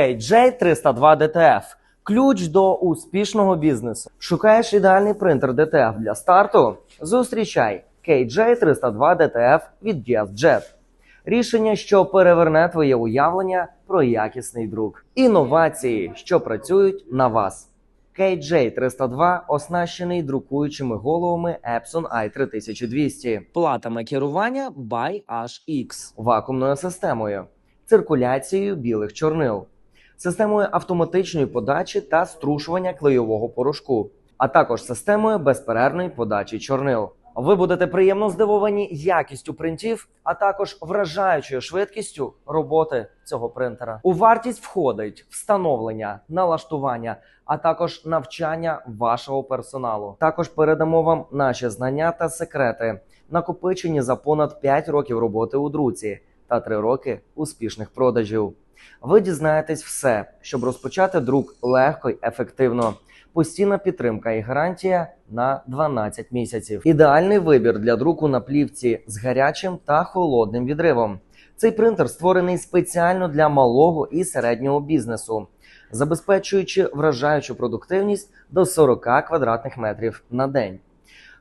J302 DTF – ключ до успішного бізнесу. Шукаєш ідеальний принтер DTF для старту? Зустрічай KJ302 DTF від GSJet. Рішення, що переверне твоє уявлення про якісний друк. Інновації, що працюють на вас. KJ302 оснащений друкуючими головами Epson i3200, платами керування by HX, вакуумною системою, циркуляцією білих чорнил, системою автоматичної подачі та струшування клейового порошку, а також системою безперервної подачі чорнил. Ви будете приємно здивовані якістю принтів, а також вражаючою швидкістю роботи цього принтера. У вартість входить встановлення, налаштування, а також навчання вашого персоналу. Також передамо вам наші знання та секрети, накопичені за понад 5 років роботи у друці та 3 роки успішних продажів. Ви дізнаєтесь все, щоб розпочати друк легко й ефективно. Постійна підтримка і гарантія на 12 місяців. Ідеальний вибір для друку на плівці з гарячим та холодним відривом. Цей принтер створений спеціально для малого і середнього бізнесу, забезпечуючи вражаючу продуктивність до 40 квадратних метрів на день.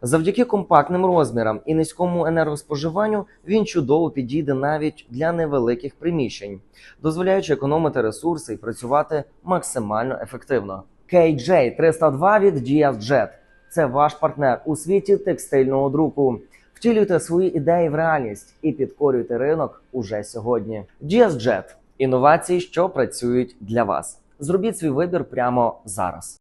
Завдяки компактним розмірам і низькому енергоспоживанню він чудово підійде навіть для невеликих приміщень, дозволяючи економити ресурси і працювати максимально ефективно. KJ302 від GSJet – це ваш партнер у світі текстильного друку. Втілюйте свої ідеї в реальність і підкорюйте ринок уже сьогодні. GSJet – інновації, що працюють для вас. Зробіть свій вибір прямо зараз.